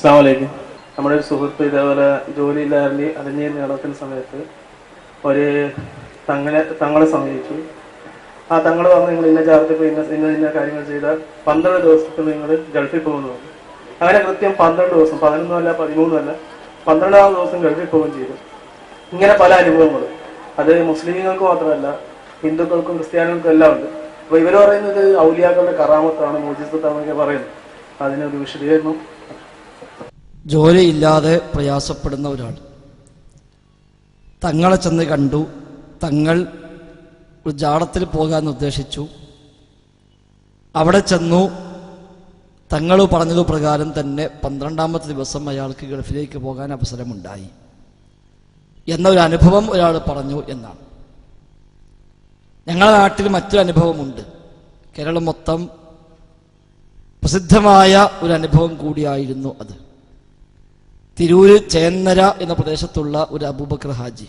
അസ്സാമലൈക്കും നമ്മുടെ ഒരു സുഹൃത്ത് ഇതേപോലെ ജോലിയില്ലാതെ അലഞ്ഞു നടക്കുന്ന സമയത്ത് ഒരു തങ്ങളെ തങ്ങളെ സമീപിച്ചു. ആ തങ്ങൾ പറഞ്ഞ് നിങ്ങൾ ഇന്ന ചാർജ് പോയി ഇന്ന ഇന്ന ഇന്ന കാര്യങ്ങൾ ചെയ്താൽ പന്ത്രണ്ട് ദിവസത്തിൽ നിങ്ങൾ ഗൾഫിൽ പോകുന്നു. അങ്ങനെ കൃത്യം പന്ത്രണ്ട് ദിവസം പതിനൊന്നുമല്ല പതിമൂന്നല്ല പന്ത്രണ്ടാമത് ദിവസം ഗൾഫിൽ പോവുകയും ചെയ്തു. ഇങ്ങനെ പല അനുഭവങ്ങൾ. അത് മുസ്ലിങ്ങൾക്ക് മാത്രമല്ല ഹിന്ദുക്കൾക്കും ക്രിസ്ത്യാനികൾക്കും എല്ലാം ഉണ്ട്. അപ്പോൾ ഇവർ പറയുന്നത് ഔലിയാക്കളുടെ കറാമത്താണ് മോചിസ്തത്താണെന്നൊക്കെ പറയുന്നത് അതിനൊരു വിശദീകരണം ജോലിയില്ലാതെ പ്രയാസപ്പെടുന്ന ഒരാൾ. തങ്ങളെ ചെന്ന് കണ്ടു. തങ്ങൾ ഒരു ജാടത്തിൽ പോകാൻ ഉദ്ദേശിച്ചു. അവിടെ ചെന്നു. തങ്ങൾ പറഞ്ഞതു പ്രകാരം തന്നെ പന്ത്രണ്ടാമത്തെ ദിവസം അയാൾക്ക് ഗൾഫിലേക്ക് പോകാൻ അവസരമുണ്ടായി. എന്ന അനുഭവം ഒരാൾ പറഞ്ഞു എന്നാണ്. ഞങ്ങളുടെ നാട്ടിൽ മറ്റൊരു അനുഭവമുണ്ട്. കേരളം മൊത്തം പ്രസിദ്ധമായ ഒരു അനുഭവം കൂടിയായിരുന്നു അത്. തിരൂര് ചേന്നര എന്ന പ്രദേശത്തുള്ള ഒരു അബൂബക്കർ ഹാജി.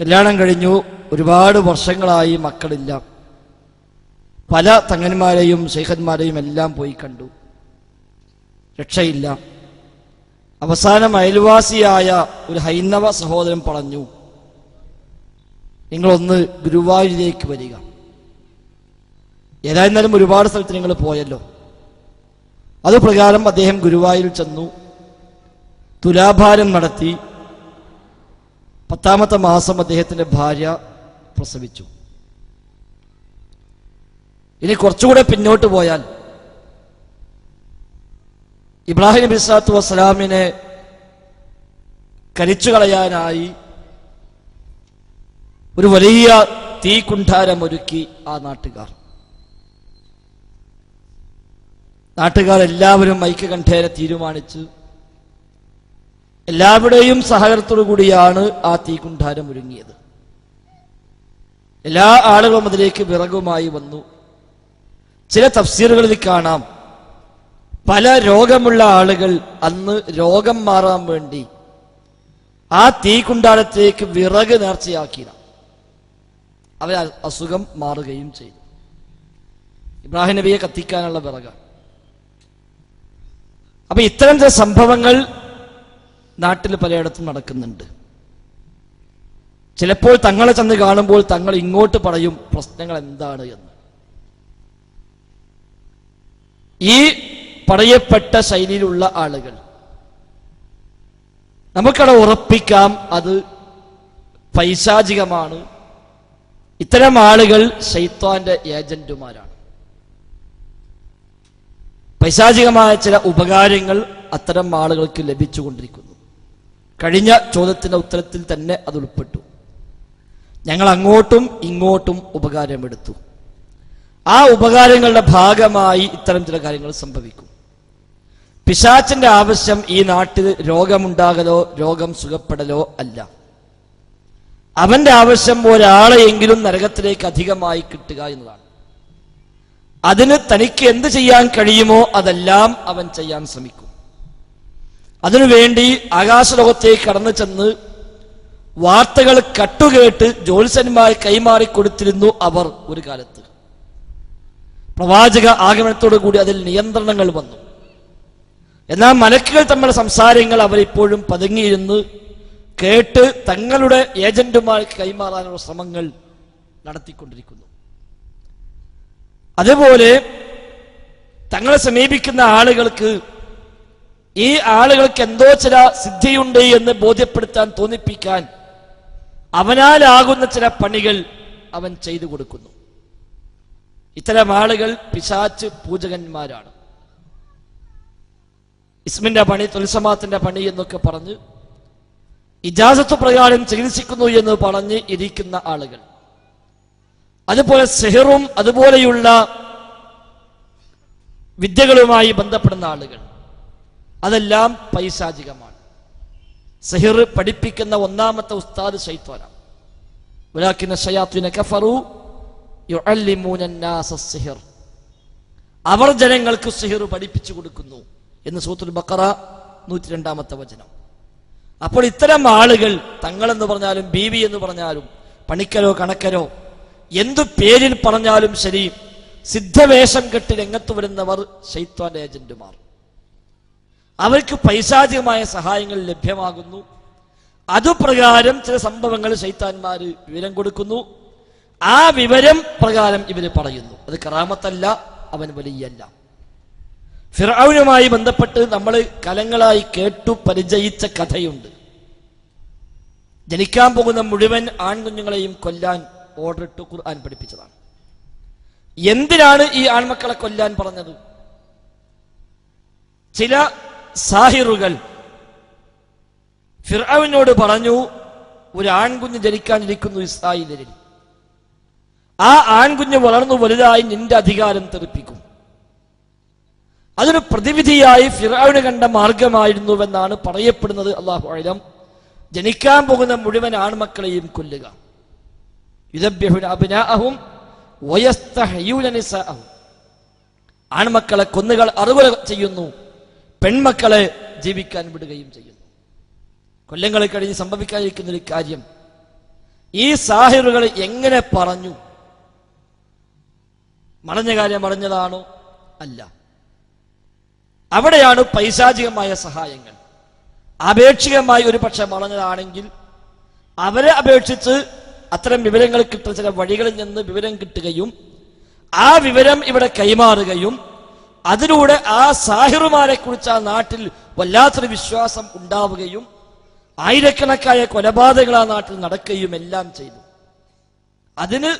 കല്യാണം കഴിഞ്ഞു. ഒരുപാട് വർഷങ്ങളായി മക്കളില്ല. പല തങ്ങന്മാരെയും ശൈഖന്മാരെയും എല്ലാം പോയി കണ്ടു. രക്ഷയില്ല. അവസാനം അയൽവാസിയായ ഒരു ഹൈന്ദവ സഹോദരൻ പറഞ്ഞു നിങ്ങളൊന്ന് ഗുരുവായൂരിലേക്ക് വരിക. ഏതായിരുന്നാലും ഒരുപാട് സ്ഥലത്ത് നിങ്ങൾ പോയല്ലോ. അത് പ്രകാരം അദ്ദേഹം ഗുരുവായൂരിൽ ചെന്നു. തുലാഭാരം നടത്തി. പത്താമത്തെ മാസം അദ്ദേഹത്തിന്റെ ഭാര്യ പ്രസവിച്ചു. ഇനി കുറച്ചുകൂടെ പിന്നോട്ട് പോയാൽ ഇബ്രാഹിം നബി സാത്തു വസ്സലാമിനെ കരിച്ചു കളയാനായി ഒരു വലിയ തീക്കുണ്ഠാരം ഒരുക്കി ആ നാട്ടുകാർ. നാട്ടുകാർ എല്ലാവരും ഐക്യകണ്ഠേന തീരുമാനിച്ച് എല്ലാവരുടെയും സഹകരണത്തോടു കൂടിയാണ് ആ തീകുണ്ഠാരം ഒരുങ്ങിയത്. എല്ലാ ആളുകളും അതിലേക്ക് വിറകുമായി വന്നു. ചില തഫ്സീറുകളിൽ കാണാം പല രോഗമുള്ള ആളുകൾ അന്ന് രോഗം മാറാൻ വേണ്ടി ആ തീകുണ്ടാരത്തിലേക്ക് വിറക് നേർച്ചയാക്കിയ അവർ അസുഖം മാറുകയും ചെയ്തു. ഇബ്രാഹിം നബിയെ കത്തിക്കാനുള്ള വിറകാണ്. അപ്പൊ ഇത്തരം ചില സംഭവങ്ങൾ നാട്ടിൽ പലയിടത്തും നടക്കുന്നുണ്ട്. ചിലപ്പോൾ തങ്ങളെ ചെന്ന് കാണുമ്പോൾ തങ്ങൾ ഇങ്ങോട്ട് പറയും പ്രശ്നങ്ങൾ എന്താണ് എന്ന്. ഈ പറയപ്പെട്ട ശൈലിയിലുള്ള ആളുകൾ. നമുക്കവിടെ ഉറപ്പിക്കാം അത് പൈശാചികമാണ്. ഇത്തരം ആളുകൾ ശൈത്വാന്റെ ഏജന്റുമാരാണ്. പൈശാചികമായ ചില ഉപകാരങ്ങൾ അത്തരം ആളുകൾക്ക് ലഭിച്ചുകൊണ്ടിരിക്കുന്നു. കഴിഞ്ഞ ചോദ്യത്തിന്റെ ഉത്തരത്തിൽ തന്നെ അത് ഉൾപ്പെട്ടു. ഞങ്ങൾ അങ്ങോട്ടും ഇങ്ങോട്ടും ഉപകാരമെടുത്തു. ആ ഉപകാരങ്ങളുടെ ഭാഗമായി ഇത്തരം ചില കാര്യങ്ങൾ സംഭവിക്കും. പിശാച്ചിന്റെ ആവശ്യം ഈ നാട്ടിൽ രോഗമുണ്ടാകലോ രോഗം സുഖപ്പെടലോ അല്ല. അവന്റെ ആവശ്യം ഒരാളെയെങ്കിലും നരകത്തിലേക്ക് അധികമായി കിട്ടുക എന്നതാണ്. അതിന് തനിക്ക് എന്ത് ചെയ്യാൻ കഴിയുമോ അതെല്ലാം അവൻ ചെയ്യാൻ ശ്രമിക്കും. അതിനുവേണ്ടി ആകാശലോകത്തേക്ക് കടന്നു ചെന്ന് വാർത്തകൾ കട്ടുകേട്ട് ജ്യോത്സ്യന്മാർ കൈമാറി കൊടുത്തിരുന്നു അവർ ഒരു കാലത്ത്. പ്രവാചക ആഗമനത്തോടു കൂടി അതിൽ നിയന്ത്രണങ്ങൾ വന്നു. എന്നാൽ മലക്കുകൾ തമ്മിലുള്ള സംസാരങ്ങൾ അവരിപ്പോഴും പതുങ്ങിയിരുന്ന് കേട്ട് തങ്ങളുടെ ഏജന്റുമാർക്ക് കൈമാറാനുള്ള ശ്രമങ്ങൾ നടത്തിക്കൊണ്ടിരിക്കുന്നു. അതുപോലെ തങ്ങളെ സമീപിക്കുന്ന ആളുകൾക്ക് ഈ ആളുകൾക്ക് എന്തോ ചില സിദ്ധിയുണ്ട് എന്ന് ബോധ്യപ്പെടുത്താൻ തോന്നിപ്പിക്കാൻ അവനാലാകുന്ന ചില പണികൾ അവൻ ചെയ്തു കൊടുക്കുന്നു. ഇത്തരം ആളുകൾ പിശാച്ച് പൂജകന്മാരാണ്. ഇസ്മിന്റെ പണി തുൽസമാത്തിന്റെ പണി എന്നൊക്കെ പറഞ്ഞ് ഇജാസത്ത് പ്രകാരം ചികിത്സിക്കുന്നു എന്ന് പറഞ്ഞ് ഇരിക്കുന്ന ആളുകൾ. അതുപോലെ സെഹറും അതുപോലെയുള്ള വിദ്യകളുമായി ബന്ധപ്പെടുന്ന ആളുകൾ അതെല്ലാം പൈശാചികമാണ് സെഹിർ പഠിപ്പിക്കുന്ന ഒന്നാമത്തെ ഉസ്താദ് ശൈത്വാനാണ് ഉലാക്കിന ഷയാത്തുവിനെ കഫറു യുഅല്ലിമൂന الناس السحر അവർ ജനങ്ങൾക്ക് സിഹിർ പഠിപ്പിച്ചു കൊടുക്കുന്നു എന്ന് സൂത്തുൽ ബക്കറ നൂറ്റി രണ്ടാമത്തെ വചനം അപ്പോൾ ഇത്തരം ആളുകൾ തങ്ങളെന്ന് പറഞ്ഞാലും ബീവി എന്ന് പറഞ്ഞാലും പണിക്കരോ കണക്കരോ എന്തു പേരിൽ പറഞ്ഞാലും ശരി സിദ്ധവേഷം കെട്ടി രംഗത്ത് വരുന്നവർ ശൈത്വാന്റെ ഏജന്റുമാർ. അവർക്ക് പൈശാചികമായ സഹായങ്ങൾ ലഭ്യമാകുന്നു. അതുപ്രകാരം ചില സംഭവങ്ങൾ ശൈത്താന്മാര് വിവരം കൊടുക്കുന്നു. ആ വിവരം പ്രകാരം ഇവർ പറയുന്നു. അത് കറാമത്തല്ല അവൻ വലിയല്ല. ഫിറൌനുമായി ബന്ധപ്പെട്ട് നമ്മൾ കലങ്ങളായി കേട്ടു പരിചയിച്ച കഥയുണ്ട്. ജനിക്കാൻ പോകുന്ന മുഴുവൻ ആൺകുഞ്ഞുങ്ങളെയും കൊല്ലാൻ ഓർഡർ ഇട്ട് ഖുർആൻ പഠിപ്പിച്ചതാണ്. എന്തിനാണ് ഈ ആൺമക്കളെ കൊല്ലാൻ പറഞ്ഞത്? ചില സാഹിറുകൾ ഫിർഅവിനോട് പറഞ്ഞു ഒരു ആൺകുഞ്ഞ് ജനിക്കാനിരിക്കുന്നു ഇസ്രായേലിൽ. ആ ആൺകുഞ്ഞ് വളർന്നു വലുതായി നിന്റെ അധികാരം തെറിപ്പിക്കും. അതിന് പ്രതിവിധിയായി ഫിറാവിന് കണ്ട മാർഗമായിരുന്നുവെന്നാണ് പറയപ്പെടുന്നത്. അള്ളാഹു അലം. ജനിക്കാൻ പോകുന്ന മുഴുവൻ ആൺമക്കളെയും കൊല്ലുക. വയസ്തഹയൂന നിസാഅഹും. ആൺമക്കളെ കൊന്നുകൾ അറിവ് ചെയ്യുന്നു. പെൺമക്കളെ ജീവിക്കാൻ വിടുകയും ചെയ്യുന്നു. കൊല്ലങ്ങൾ കഴിഞ്ഞ് സംഭവിക്കാതിരിക്കുന്ന ഒരു കാര്യം. ഈ സാഹിറുകൾ എങ്ങനെ പറഞ്ഞു? മറഞ്ഞ കാര്യം മറഞ്ഞതാണോ? അല്ല. അവിടെയാണ് പൈശാചികമായ സഹായങ്ങൾ. ആപേക്ഷികമായി ഒരു പക്ഷെ മറഞ്ഞതാണെങ്കിൽ അവരെ അപേക്ഷിച്ച് അത്തരം വിവരങ്ങൾ കിട്ടുന്ന ചില വഴികളിൽ നിന്ന് വിവരം കിട്ടുകയും ആ വിവരം ഇവിടെ കൈമാറുകയും അതിലൂടെ ആ സാഹിറുമാരെ കുറിച്ച് ആ നാട്ടിൽ വല്ലാത്തൊരു വിശ്വാസം ഉണ്ടാവുകയും ആയിരക്കണക്കായ കൊലപാതകങ്ങൾ ആ നാട്ടിൽ നടക്കുകയും എല്ലാം ചെയ്തു. അതിന്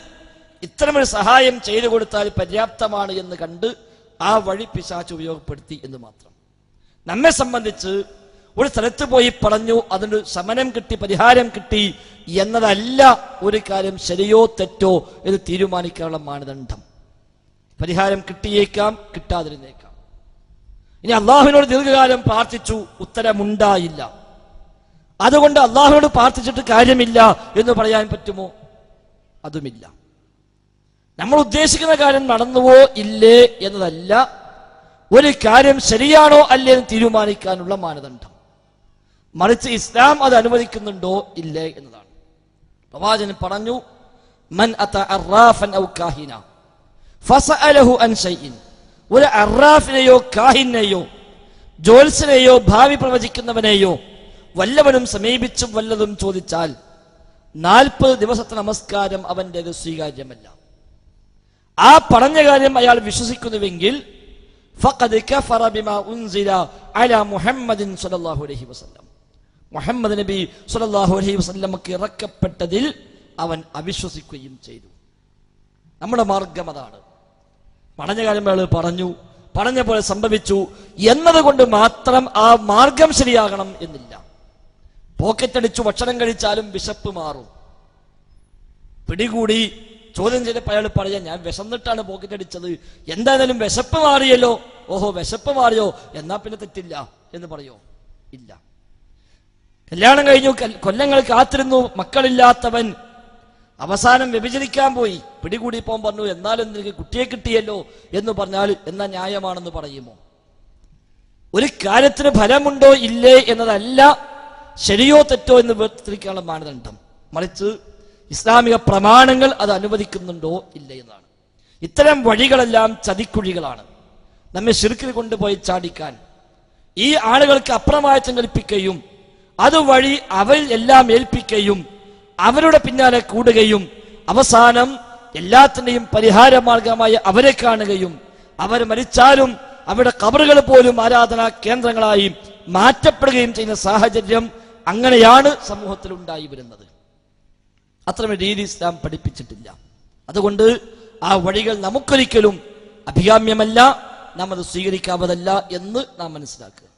ഇത്തരമൊരു സഹായം ചെയ്തു കൊടുത്താൽ പര്യാപ്തമാണ് എന്ന് കണ്ട് ആ വഴി പിശാച്ച് ഉപയോഗപ്പെടുത്തി എന്ന് മാത്രം. നമ്മെ സംബന്ധിച്ച് ഒരു സ്ഥലത്ത് പോയി പറഞ്ഞു അതിന് സമനം കിട്ടി പരിഹാരം കിട്ടി എന്നതല്ല ഒരു കാര്യം ശരിയോ തെറ്റോ എന്ന് തീരുമാനിക്കാനുള്ള മാനദണ്ഡം. പരിഹാരം കിട്ടിയേക്കാം കിട്ടാതിരുന്നേക്കാം. ഇനി അള്ളാഹുവിനോട് ദീർഘകാലം പ്രാർത്ഥിച്ചു ഉത്തരമുണ്ടായില്ല. അതുകൊണ്ട് അള്ളാഹുവിനോട് പ്രാർത്ഥിച്ചിട്ട് കാര്യമില്ല എന്ന് പറയാൻ പറ്റുമോ? അതുമില്ല. നമ്മൾ ഉദ്ദേശിക്കുന്ന കാര്യം നടന്നുവോ ഇല്ലേ എന്നതല്ല ഒരു കാര്യം ശരിയാണോ അല്ലേ എന്ന് തീരുമാനിക്കാനുള്ള മാനദണ്ഡം. മറിച്ച് ഇസ്ലാം അത് അനുവദിക്കുന്നുണ്ടോ? ഇല്ലേ എന്നതാണ്. പ്രവാചകൻ പറഞ്ഞു മൻ ഒരു അറാഫിനെയോ കാഹിനെയോ ജോത്സനെയോ ഭാവി പ്രവചിക്കുന്നവനെയോ വല്ലവനും സമീപിച്ചും വല്ലതും ചോദിച്ചാൽ നാൽപ്പത് ദിവസത്തെ നമസ്കാരം അവന്റെത് സ്വീകാര്യമല്ല. ആ പറഞ്ഞ കാര്യം അയാൾ വിശ്വസിക്കുന്നുവെങ്കിൽ ഫഖദ് കഫറ ബിമാ ഉൻസില അലാ മുഹമ്മദിൻ സല്ലല്ലാഹു അലൈഹി വസല്ലം. മുഹമ്മദ് നബി സ്വല്ലല്ലാഹു അലൈഹി വസ്ലമക്ക് ഇറക്കപ്പെട്ടതിൽ അവൻ അവിശ്വസിക്കുകയും ചെയ്തു. നമ്മുടെ മാർഗം അതാണ്. പറഞ്ഞ കാര്യം അയാൾ പറഞ്ഞു പറഞ്ഞ പോലെ സംഭവിച്ചു എന്നതുകൊണ്ട് മാത്രം ആ മാർഗം ശരിയാകണം എന്നില്ല. പോക്കറ്റ് അടിച്ചു ഭക്ഷണം കഴിച്ചാലും വിശപ്പ് മാറും. പിടികൂടി ചോദ്യം ചെയ്തപ്പോൾ അയാൾ പറയാ ഞാൻ വിശന്നിട്ടാണ് പോക്കറ്റ് അടിച്ചത്. എന്തായാലും വിശപ്പ് മാറിയല്ലോ. ഓഹോ വിശപ്പ് മാറിയോ? എന്നാ പിന്നെ തെറ്റില്ല. എന്ന് പറയോ? ഇല്ല. കല്യാണം കഴിഞ്ഞു കൊല്ലങ്ങൾ കാത്തിരുന്നു മക്കളില്ലാത്തവൻ. അവസാനം വ്യഭിചരിക്കാൻ പോയി. പിടികൂടിയപ്പോൾ പറഞ്ഞു എന്നാലും നിനക്ക് കുട്ടിയെ കിട്ടിയല്ലോ എന്ന് പറഞ്ഞാൽ എന്നാ ന്യായമാണെന്ന് പറയുമോ? ഒരു കാര്യത്തിന് ഫലമുണ്ടോ ഇല്ലേ എന്നതല്ല ശരിയോ തെറ്റോ എന്ന് വേർതിരിക്കാനുള്ള മാനദണ്ഡം. മറിച്ച് ഇസ്ലാമിക പ്രമാണങ്ങൾ അത് അനുവദിക്കുന്നുണ്ടോ ഇല്ലേ എന്നാണ്. ഇത്തരം വഴികളെല്ലാം ചതിക്കുഴികളാണ്. നമ്മെ ശിർക്കിൽ കൊണ്ടുപോയി ചാടിക്കാൻ. ഈ ആളുകൾക്ക് അപ്രമായത്വം കൽപ്പിക്കുകയും അതുവഴി അവൻ എല്ലാം ഏൽപ്പിക്കുകയും അവരുടെ പിന്നാലെ കൂടുകയും അവസാനം എല്ലാത്തിന്റെയും പരിഹാര മാർഗമായി അവരെ കാണുകയും അവർ മരിച്ചാലും അവരുടെ കബറുകൾ പോലും ആരാധനാ കേന്ദ്രങ്ങളായി മാറ്റപ്പെടുകയും ചെയ്യുന്ന സാഹചര്യം അങ്ങനെയാണ് സമൂഹത്തിൽ ഉണ്ടായി വരുന്നത്. അത്രമേ രീതി ഇസ്ലാം പഠിപ്പിച്ചിട്ടില്ല. അതുകൊണ്ട് ആ വഴികൾ നമുക്കൊരിക്കലും അഭികാമ്യമല്ല നാം അത് സ്വീകരിക്കാവതല്ല എന്ന് നാം മനസ്സിലാക്കുക.